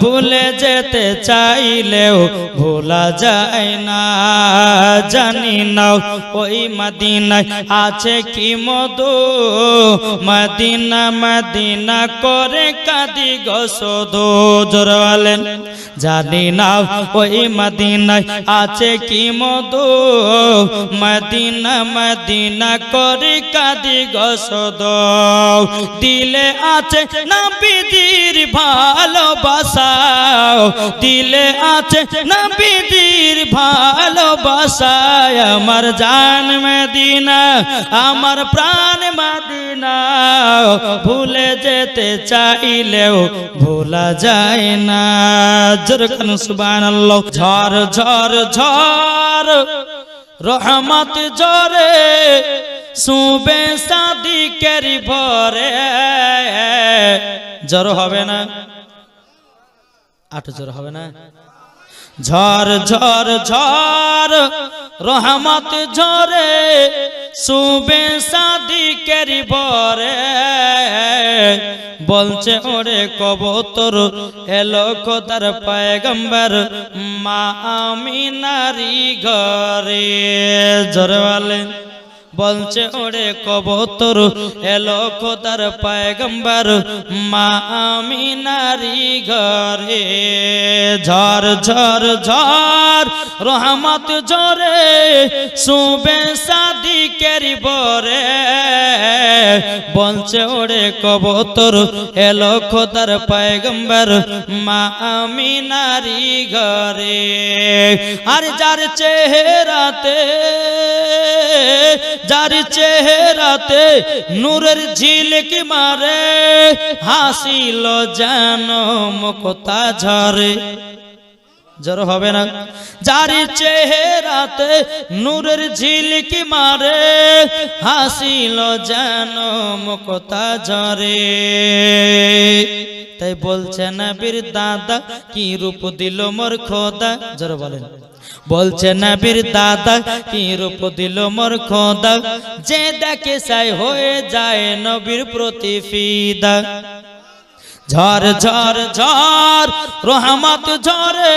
ভুলে যেতে চাইলেও ভোলা যায় না। জানি না ওই মদিনায় আছে কি মধু। মদিনা মদিনা করে কাদি গসদো জোরওয়ালেন জানি না ওই মদিনায় আছে কি মধু। মদিনা মদিনা করে কাদি গসদ দিলে আছে না বিদির ভালোবাসা। দিলে আছে না বিদির ভালোবাসা আমার জান মদিনা, আমার প্রাণ মদিনা, ভুলে যেতে চাইলেও ভোলা যায় না। জরকান সুবহানাল্লাহ। ঝড় ঝড় ঝড়, রহমত জরে সুবে কেরি ভরে। জ্বর হবে না? আট জ্বর হবে না? ঝড় ঝড় ঝড় রহমত ঝরে সুবে সাদি কেরি বরে। বলছে, ওরে কবতর, এলো খোদার পায়গম্বর, মা আমি নারী ঘরে। জোরে বলেন। বলছে ওরে কবতর এলো খোদার পায়গম্বর মা আমি নারী ঘরে। ঝড় ঝড় ঝড় রহমত ঝরে সুবে সাদি কেরি বরে। বলছে, ওরে কবতর, এলো খোদার পায়গম্বর, মা আমি নারী ঘরে। আর যার চেহারাতে যার চেহারাতে নূরের ঝিলিক মারে, হাসিল যেন মুখতা ঝরে। জড় হবে না। যার চেহারাতে নূরের ঝিলিক মারে, হাসিল যেন মুখতা ঝরে। তাই বলছে নবীর দাদা, কি রূপ দিল মোর খোদা? জড় বলেন। বলছে নবীর দাদা, কি রূপ দিল মোর খোদা? যে দেখে সাই হয়ে যায় নবীর প্রতি ফিদা ঝড় ঝড় ঝড় রহমত ঝরে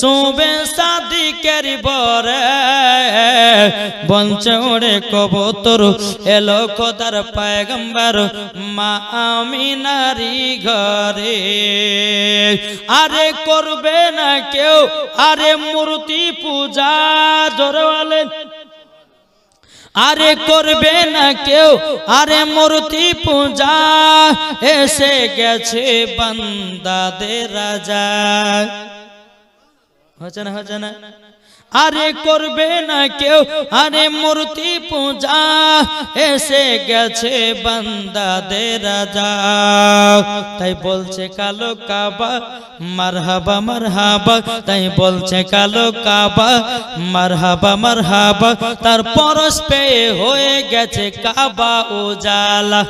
সুবে সাদি কেরি বরে। বঞ্চে ওরে কবতর, এলো খোদার পায়গম্বর, মা আমি নারী ঘরে। আরে করবে না কেউ, আরে মূর্তি পূজা, জোরে বলেন। আরে করবে না কেউ, আরে মূর্তি পূজা, এসে গেছে বান্দাদের রাজা। হচ্ছে না হচ্ছে না? আরে করবে না কেউ? আরে মূর্তি পূজা, এসে গেছে বান্দাদের রাজা। তাই বলছে কালো কাবা, মারহাবা মারহাবা। তাই বলছে কালো কাবা, মারহাবা মারহাবা। তার পরশ পেয়ে হয়ে গেছে কাবা উজালা।